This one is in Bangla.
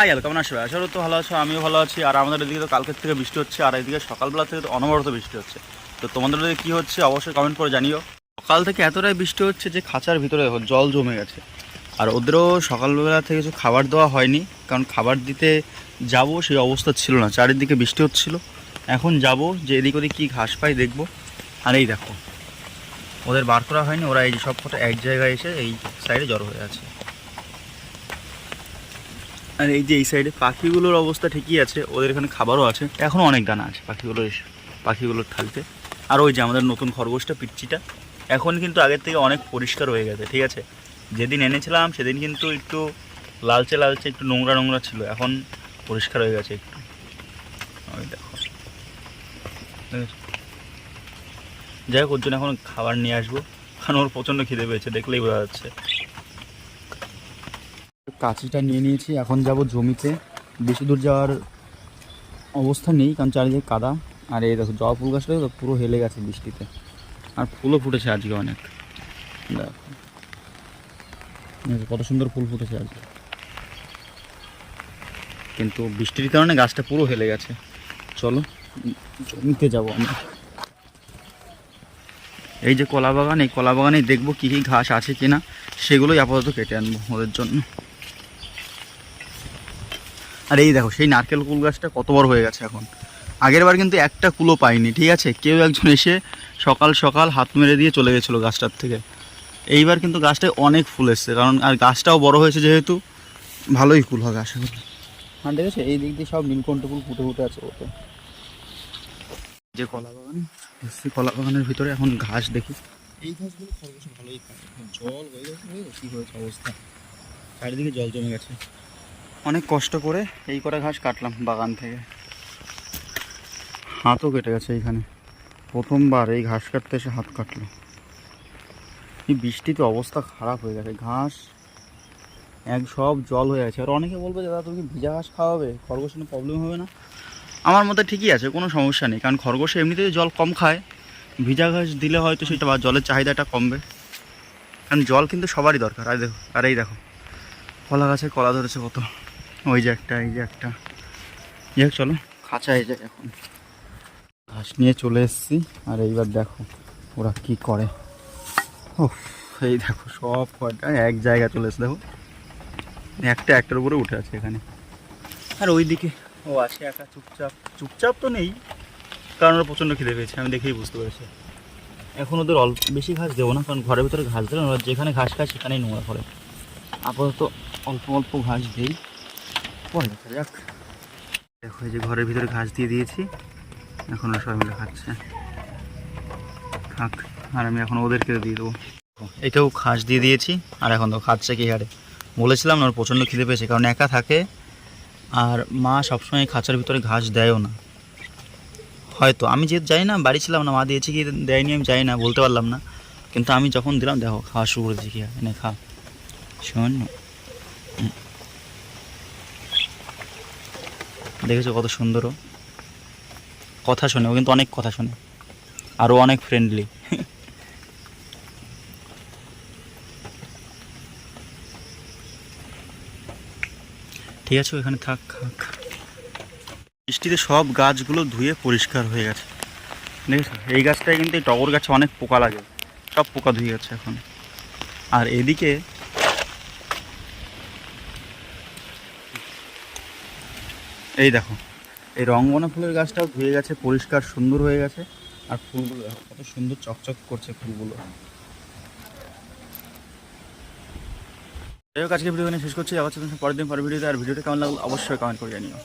হাই হ্যালো কেমন আছো? আশা তো ভালো আছো, আমিও ভালো আছি। আর আমাদের এদিকে তো কালকের থেকে বৃষ্টি হচ্ছে, আর এদিকে সকালবেলা থেকে তো অনবরত বৃষ্টি হচ্ছে। তো তোমাদের ওদিকে কী হচ্ছে অবশ্যই কমেন্ট করে জানিও। সকাল থেকে এতটাই বৃষ্টি হচ্ছে যে খাঁচার ভিতরে জল জমে গেছে। আর ওদেরও সকালবেলা থেকে কিছু খাবার দেওয়া হয়নি, কারণ খাবার দিতে যাব সেই অবস্থা ছিল না, চারিদিকে বৃষ্টি হচ্ছিল। এখন যাব যে এদিক ওদিক কী ঘাস পাই দেখব। আর এই দেখো, ওদের বার করা হয়নি, ওরা এই সব কটা এক জায়গায় এসে এই সাইডে জড়ো হয়ে আছে। আর এই যে এই সাইডে পাখিগুলোর অবস্থা ঠিকই আছে, ওদের এখানে খাবারও আছে। এখনও অনেক দানা আছে পাখিগুলোর এস- পাখিগুলোর থালতে আর ওই যে আমাদের নতুন খরগোশটা, পিচ্চিটা, এখন কিন্তু আগের থেকে অনেক পরিষ্কার হয়ে গেছে, ঠিক আছে? যেদিন এনেছিলাম, সেদিন কিন্তু একটু লালচে লালচে, একটু নোংরা নোংরা ছিল, এখন পরিষ্কার হয়ে গেছে একটু। ওই দেখো? যাই হোক, ওর জন্য এখন খাবার নিয়ে আসব। কারণ ওর প্রচণ্ড খিদে পেয়েছে, দেখলেই বোঝা যাচ্ছে। কাঁচিটা নিয়ে নিয়েছি, এখন যাব জমিতে। বেশি দূর যাওয়ার অবস্থা নেই, কারণ চারিদিকে কাদা। আর এই দেখো, জবা ফুল গাছটা তো পুরো হেলে গেছে বৃষ্টিতে। আর ফুলও ফুটেছে আজকে অনেক। দেখো। কত সুন্দর ফুল ফুটেছে আজকে। কিন্তু বৃষ্টির কারণে গাছটা পুরো হেলে গেছে। চলো, জমিতে যাব আমরা। এই যে কলা বাগান, এই কলা বাগানে দেখব কী কী ঘাস আছে কিনা, সেগুলোই আপাতত কেটে আনব ওদের জন্য। আর এই দেখো সেই নারকেল কুল গাছটা কত বড় হয়ে গেছে এখন। আগের বার কিন্তু একটা কুলো পাইনি ঠিক আছে? কেউ একজন এসে সকাল সকাল হাত মেরে দিয়ে চলে গেছিল গাছটার থেকে। এইবার কিন্তু গাছটায় অনেক ফুল এসছে কারণ আর গাছটাও বড় হয়েছে যেহেতু ভালোই ফুল হবে আশা করি হ্যাঁ ঠিক আছে এই দিক দিয়ে সব নীলকণ্ঠ ফুল ফুটে ফুটে আছে ওতে। যে কলা বাগান এসছি কলা বাগানের ভিতরে এখন ঘাস দেখি। এই ঘাসগুলো খরগোশ ভালোই জল হয়ে গেছে কী হয়েছে অবস্থা? চারিদিকে জল জমে গেছে। অনেক কষ্ট করে এই কটা ঘাস কাটলাম বাগান থেকে। হাতও কেটে গেছে এইখানে। প্রথমবার এই ঘাস কাটতে এসে হাত কাটলো। এই বৃষ্টিতে অবস্থা খারাপ হয়ে গেছে। ঘাস, এক সব জল হয়ে আছে আর অনেকে বলবে, দাদা, তুমি ভিজা ঘাস খাওয়াবে? খরগোশের প্রবলেম হবে না? আমার মতে ঠিকই আছে, কোনো সমস্যা নেই। কারণ খরগোশ এমনিতেই জল কম খায়। ভিজা ঘাস দিলে হয়তো সেটা বা জলের চাহিদাটা কমবে। কারণ জল কিন্তু সবারই দরকার। আর দেখো, আর এই দেখো, কলা গাছে কলা ধরেছে কত। ওই যে একটা এই যে একটা। যাই হোক চলো। খাঁচায় যাই এখন। ঘাস নিয়ে চলে এসেছি। আর এইবার দেখো ওরা কি করে। ও এই দেখো সব কয়টা এক জায়গায় চলে এসে দেখো। একটা একটার উপরে উঠে আছে এখানে। আর ওইদিকে ও আছে একা চুপচাপ। চুপচাপ তো নেই কারণ ওরা প্রচণ্ড খিদে পেয়েছে আমি দেখেই বুঝতে পেরেছি। এখন ওদের অল্প বেশি ঘাস দেবো না কারণ ঘরের ভিতরে ঘাস দিলে না ওরা যেখানে ঘাস খায় সেখানেই নোংরা করে। আপাতত অল্প অল্প ঘাস দিই। পরে দেখা যাক। দেখো এই যে ঘরের ভিতরে ঘাস দিয়ে দিয়েছি। এখন ওরা সবাই মিলে খাচ্ছে। থাক আর আমি এখন ওদেরকে দিয়ে দেবো। এটাও ঘাস দিয়ে দিয়েছি আর এখন তো খাচ্ছে কি হারে। বলেছিলাম না ওর প্রচণ্ড খিদে পেয়েছে কারণ একা থাকে আর মা সবসময় খাঁচার ভিতরে ঘাস দেয়ও না। হয়তো আমি যেহেতু যাই না বাড়ি ছিলাম না মা দিয়েছে কি দেয়নি আমি যাই না বলতে পারলাম না। কিন্তু আমি যখন দিলাম দেখো খাওয়া শুরু করে দিয়েছি কি হারে, নে খা। শোন। দেখেছ কত সুন্দর কথা শোনে, ও কিন্তু অনেক কথা শোনে। আরও অনেক ফ্রেন্ডলি ঠিক আছে ও এখানে থাক থাক। বৃষ্টিতে সব গাছগুলো ধুয়ে পরিষ্কার হয়ে গেছে। দেখেছ? এই গাছটায় কিন্তু এই টগর গাছে অনেক পোকা লাগে। সব পোকা ধুয়ে গেছে এখন। আর এদিকে এই দেখো। এই রঙ্গনা ফুলের গাছটাও ধুয়ে গেছে, পরিষ্কার, সুন্দর হয়ে গেছে। আর ফুলগুলো কত সুন্দর চকচক করছে ফুলগুলো। যাই হোক আজকে ভিডিও শেষ করছি। আবার পরের দিন, পরের ভিডিওতে। আর ভিডিওটা কেমন লাগল অবশ্যই কমেন্ট করে জানিও।